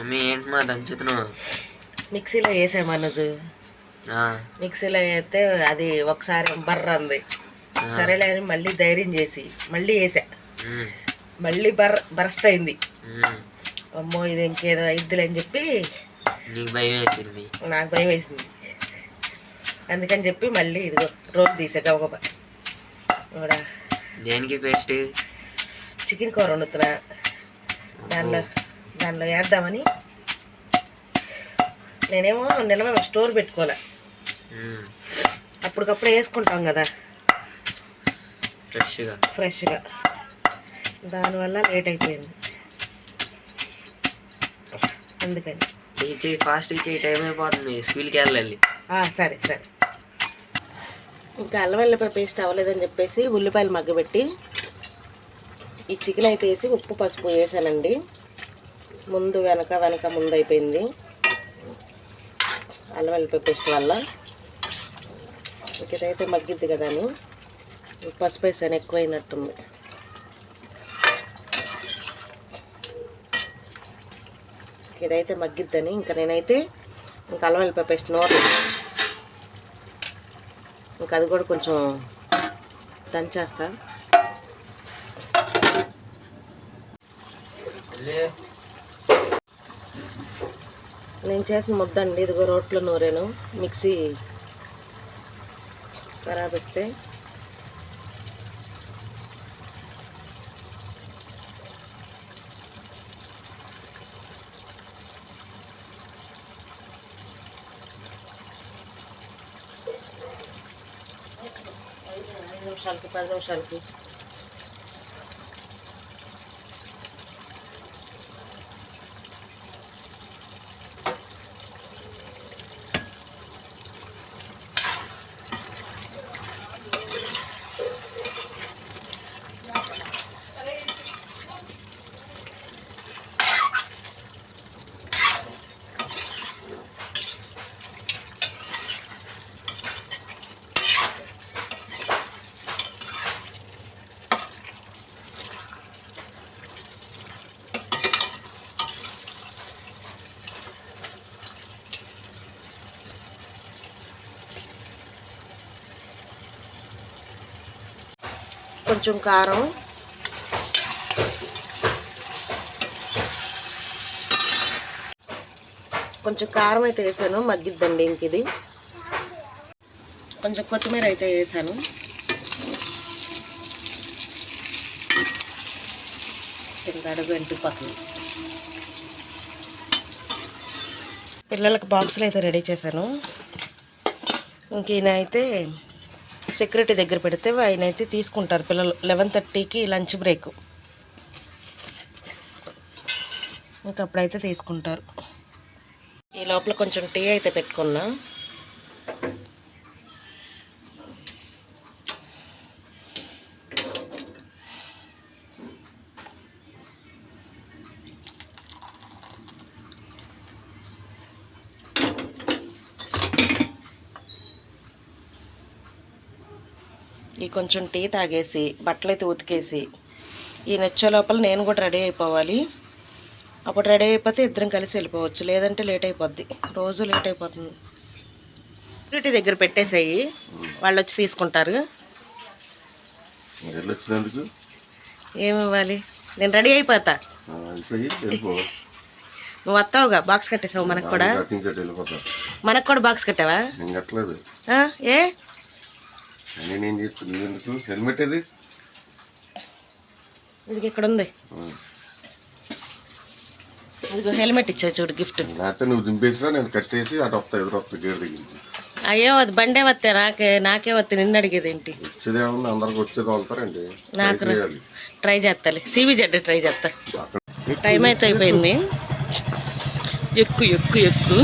Mummy ఏంటి మా దంచుతున్నావు మిక్సీలో వేసా మనసు. మిక్సీలో వేస్తే అది ఒకసారి బర్ర అంది. సరేలే అని మళ్ళీ ధైర్యం చేసి మళ్ళీ వేసా. మళ్ళీ బర్ బరస్ట్ అయింది. అమ్మో ఇది ఇంకేదో అయిద్దిలే అని చెప్పి నీకు భయం వేసింది. నాకు భయం వేసింది. అందుకని చెప్పి మళ్ళీ ఇదిగో రోల్ తీసా గబగబా దేనికి పేస్ట్? చికెన్ కూర వండుతున్నా. దానిలో దానిలో వేద్దామని. నేనేమో నిల్వ స్టోర్ పెట్టుకోలే. అప్పటికప్పుడు వేసుకుంటాం కదా. ఫ్రెష్గా. ఫ్రెష్గా. దానివల్ల లేట్ అయిపోయింది. అందుకని. ఇచ్చి ఫాస్ట్ ఇచ్చే టైం అయిపోతుంది స్కూల్కి వెళ్ళాలి. సరే సరే. ఇంకా అల్లం వెల్లిపాయ పేస్ట్ అవ్వలేదని చెప్పేసి ఉల్లిపాయలు మగ్గబెట్టి ఈ చికెన్ అయితే వేసి ఉప్పు పసుపు వేసానండి. ముందు వెనక వెనక ముందు అయిపోయింది అల్లం వెల్లిపాయ పేస్ట్ వల్ల. ఇంక ఇదైతే మగ్గిద్ది కదా అని. పసుపు వేసాను ఎక్కువైనట్టుంది. ఇదైతే మగ్గిద్దని ఇంకా నేనైతే ఇంకా అల్లం వెల్లిపాయ పేస్ట్ నోరు. ఇంకా అది కూడా కొంచెం దంచేస్తా. నేను చేసిన ముద్ద అండి ఇదిగో రోట్లో నూరాను. మిక్సీ ఖరాబ్ వస్తే. ఐదు నిమిషాలకి పది నిమిషాలకి. కొంచెం కారం. కొంచెం కారం అయితే వేసాను మగ్గిద్దండి ఇంక ఇది. కొంచెం కొత్తిమీర అయితే వేసాను. కింద అడుగు ఇంటి పక్కన. పిల్లలకు బాక్సులు అయితే రెడీ చేశాను. ఇంక ఈయన అయితే సెక్యూరిటీ దగ్గర పెడితే ఆయన అయితే తీసుకుంటారు. పిల్లలు లెవెన్ థర్టీకి లంచ్ బ్రేక్. ఇంకా అప్పుడైతే తీసుకుంటారు. ఈ లోపల కొంచెం టీ అయితే పెట్టుకున్నా. ఈ కొంచెం టీ తాగేసి బట్టలు అయితే ఉతికేసి ఈ నచ్చే లోపల నేను కూడా రెడీ అయిపోవాలి. అప్పుడు రెడీ అయిపోతే ఇద్దరం కలిసి వెళ్ళిపోవచ్చు. లేదంటే లేట్ అయిపోద్ది. రోజు లేట్ అయిపోతుంది. సెక్యూరిటీ దగ్గర పెట్టేసాయి. వాళ్ళు వచ్చి తీసుకుంటారు. వెళ్ళొచ్చినందుకు ఏమి ఇవ్వాలి? నేను రెడీ అయిపోతా. నువ్వు వస్తావుగా? బాక్స్ కట్టేసావు మనకు కూడా. మనకు కూడా బాక్స్ కట్టావా? ఏ? నేనేం చేస్తాను నువ్వెందుకు హెల్మెట్ అది ఇది ఇక్కడ ఉంది. ఆ, ఇదిగో హెల్మెట్ ఇచ్చా చూడు గిఫ్ట్. లేకపోతే నువ్వు దింపేసినా నేను కట్టేసి అటు వస్తా ఎదురు వస్తా గేర్ దగ్గరికి అయ్యో అది బండే వస్తే నాకే నాకే వస్తే నిన్ను అడిగేది ఏంటి? వచ్చేదేమన్నా అందరికి వచ్చేది వెళ్తారండి నాకు ట్రై చేస్తాలే. సివి జడ్డ ట్రై చేస్తా. టైం అయితే అయిపోయింది. ఎక్కు ఎక్కు ఎక్కు.